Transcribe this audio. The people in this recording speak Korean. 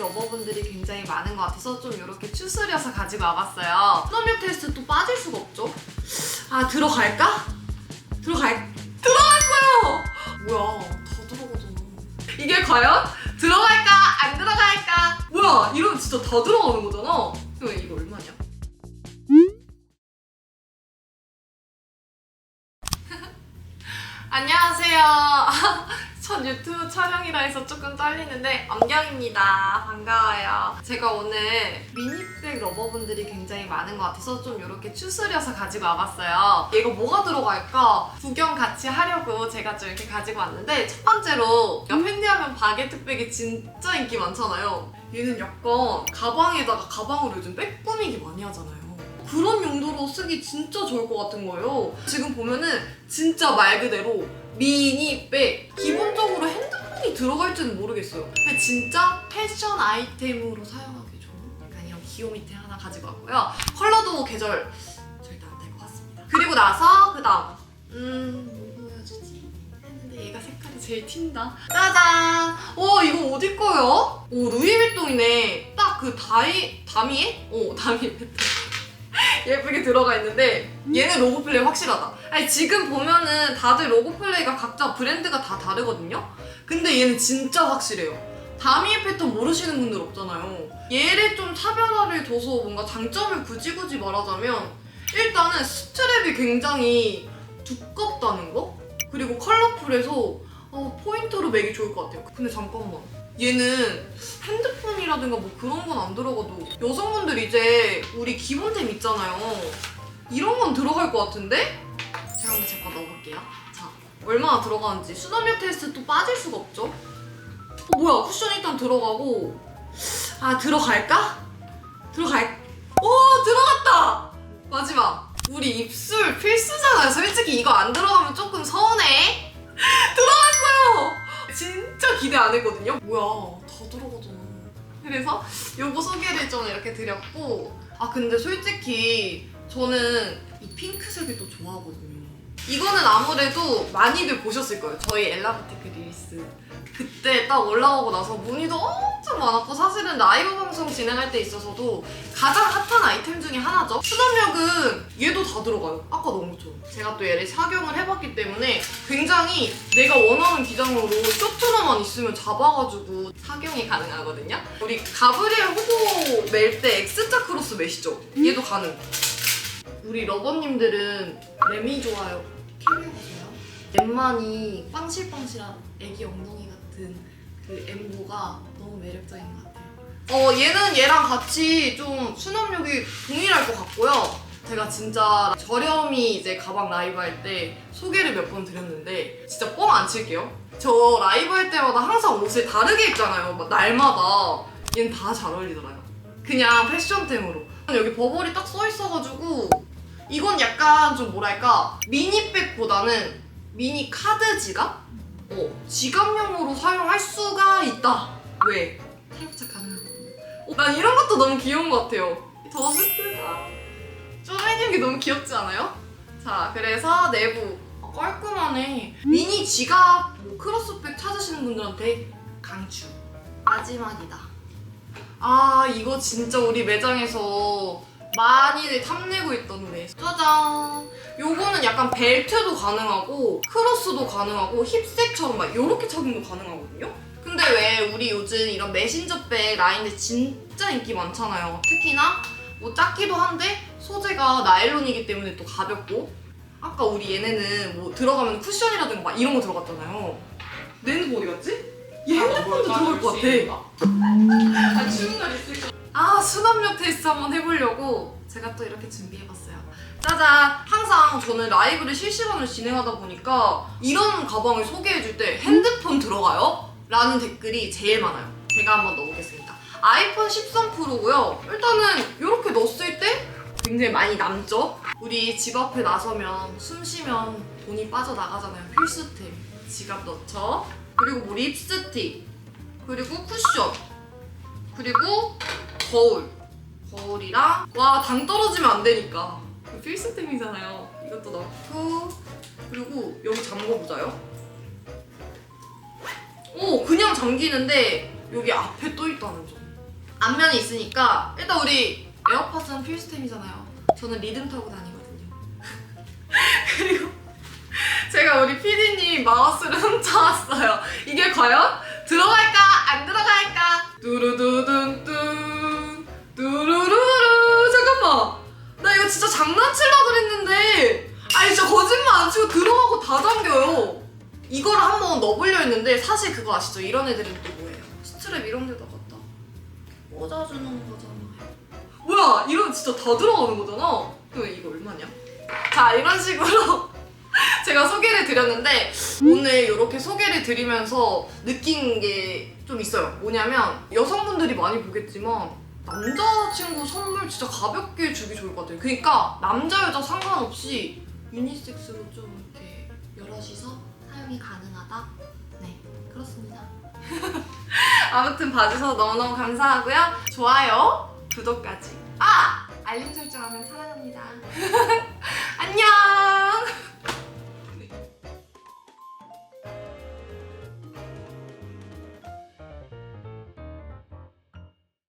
러버분들이 굉장히 많은 것 같아서 좀 이렇게 추스려서 가지고 와봤어요. 수납력 테스트 또 빠질 수가 없죠. 아 들어갈까? 들어갈 들어갔어요. 뭐야 다 들어가잖아. 이게 과연 들어갈까 안 들어갈까? 뭐야 이러면 진짜 다 들어가는 거잖아. 그럼 이거 얼마냐? 안녕하세요. 첫 유튜브 촬영이라 해서 조금 떨리는데 엄경입니다. 반가워요. 제가 오늘 미니백 러버분들이 굉장히 많은 것 같아서 좀 이렇게 추스려서 가지고 와봤어요. 얘가 뭐가 들어갈까 구경 같이 하려고 제가 좀 이렇게 가지고 왔는데 첫 번째로 팬디하면 바게트백이 진짜 인기 많잖아요. 얘는 약간 가방에다가 가방으로 요즘 백 꾸미기 많이 하잖아요. 그런 용도로 쓰기 진짜 좋을 것 같은 거예요. 지금 보면은 진짜 말 그대로 미니백 기본적으로 핸드폰이 들어갈지는 모르겠어요. 근데 진짜 패션 아이템으로 사용하기 좋은 약간 이런 귀요미템 하나 가지고 왔고요. 컬러도 계절 절대 안 될 것 같습니다. 그리고 나서 그 다음 음, 뭐 보여주지? 했는데 얘가 색깔이 제일 튄다. 짜잔! 오, 이거 어디 거요? 오, 루이비통이네. 딱 그 다이, 다미에? 오, 다미에. 예쁘게 들어가 있는데 얘는 로고 플레이 확실하다. 아니 지금 보면은 다들 로고 플레이가 각자 브랜드가 다 다르거든요. 근데 얘는 진짜 확실해요. 다미의 패턴 모르시는 분들 없잖아요. 얘를 좀 차별화를 둬서 뭔가 장점을 굳이 굳이 말하자면 일단은 스트랩이 굉장히 두껍다는 거? 그리고 컬러풀해서 어, 포인트로 매기 좋을 것 같아요. 근데 잠깐만. 얘는 핸드폰이라든가 뭐 그런 건 안 들어가도 여성분들 이제 우리 기본템 있잖아요. 이런 건 들어갈 것 같은데? 제가 한번 제거 넣어볼게요. 자, 얼마나 들어가는지. 수납력 테스트 또 빠질 수가 없죠? 어, 뭐야, 쿠션 일단 들어가고. 아, 들어갈까? 들어갈, 오, 들어갔다! 마지막. 우리 입술 필수잖아요. 솔직히 이거 안 들어가면 조금 서운 기대 안 했거든요? 뭐야, 다 들어가잖아. 그래서 요거 소개를 좀 이렇게 드렸고 아 근데 솔직히 저는 이 핑크색을 또 좋아하거든요 이거는 아무래도 많이들 보셨을 거예요. 저희 엘라브티크 릴스. 그때 딱 올라오고 나서 문의도 엄청 많았고 사실은 라이브 방송 진행할 때 있어서도 가장 핫한 아이템 중에 하나죠. 수납력은 얘도 다 들어가요. 아까 너무 좋아 제가 또 얘를 착용을 해봤기 때문에 굉장히 내가 원하는 기장으로 쇼트너만 있으면 잡아가지고 착용이 가능하거든요. 우리 가브리엘 호보 멜때 엑스자 크로스 매시죠? 얘도 가능 우리 러버님들은 램이 좋아요 캐리어 보세요 램만이 빵실빵실한 애기 엉덩이 같은 그 엠보가 너무 매력적인 것 같아요. 어 얘는 얘랑 같이 좀 수납력이 동일할 것 같고요. 제가 진짜 저렴이 이제 가방 라이브 할 때 소개를 몇 번 드렸는데 진짜 뻥 안 칠게요. 저 라이브 할 때마다 항상 옷을 다르게 입잖아요. 막 날마다 얘는 다 잘 어울리더라고요. 그냥 패션템으로. 여기 버버리 딱 써 있어가지고 이건 약간 좀 뭐랄까 미니백보다는 미니 카드 지갑? 어, 지갑용으로 사용할 수가 있다. 왜? 탈부착 가능하거든요. 어, 난 이런 것도 너무 귀여운 것 같아요. 더 슬프다. 쪼매진 게 너무 귀엽지 않아요? 자, 그래서 내부 어, 깔끔하네. 미니 지갑, 뭐 크로스백 찾으시는 분들한테 강추. 마지막이다. 아, 이거 진짜 우리 매장에서 많이들 탐내고 있던 데 짜잔! 요거는 약간 벨트도 가능하고 크로스도 가능하고 힙색처럼 막 이렇게 착용도 가능하거든요. 근데 왜 우리 요즘 이런 메신저백 라인들 진짜 인기 많잖아요. 특히나 뭐 작기도 한데 소재가 나일론이기 때문에 또 가볍고 아까 우리 얘네는 뭐 들어가면 쿠션이라든가 막 이런 거 들어갔잖아요. 내 핸드폰 어디 갔지? 얘 핸드폰도 들어갈 것 같아. 아 추운 날 있을 거. 아 수납력 테스트 한번 해보려고 제가 또 이렇게 준비해봤어요. 짜잔! 항상 저는 라이브를 실시간으로 진행하다 보니까 이런 가방을 소개해줄 때 핸드폰 들어가요? 라는 댓글이 제일 많아요. 제가 한번 넣어보겠습니다. 아이폰 13 프로고요. 일단은 이렇게 넣었을 때 굉장히 많이 남죠? 우리 집 앞에 나서면 숨 쉬면 돈이 빠져나가잖아요. 필수템. 지갑 넣죠. 그리고 뭐 립스틱. 그리고 쿠션. 그리고 거울. 거울이랑 와 당 떨어지면 안 되니까 그 필수템이잖아요. 이것도 넣고 그리고 여기 잠궈 보자요. 오 그냥 잠기는데 여기 앞에 또 있다는 점. 앞면이 있으니까 일단 우리 에어팟은 필수템이잖아요. 저는 리듬 타고 다니거든요. 그리고 제가 우리 PD님 마우스를 훔쳐왔어요. 이게 과연 들어갈까 안 들어갈까? 뚜루두둔 사실 그거 아시죠? 이런 애들은 또 뭐예요? 스트랩 이런 데다 갖다 꽂아주는 거잖아요. 뭐야 이러면 진짜 다 들어가는 거잖아. 그럼 이거 얼마냐? 자 이런 식으로 제가 소개를 드렸는데 오늘 이렇게 소개를 드리면서 느낀 게 좀 있어요. 뭐냐면 여성분들이 많이 보겠지만 남자친구 선물 진짜 가볍게 주기 좋을 것 같아요. 그러니까 남자 여자 상관없이 유니섹스로 좀 이렇게 여럿이서 사용이 가능하다. 네 그렇습니다. 아무튼 봐주셔서 너무너무 감사하고요. 좋아요, 구독까지. 아 알림 설정하면 사랑합니다.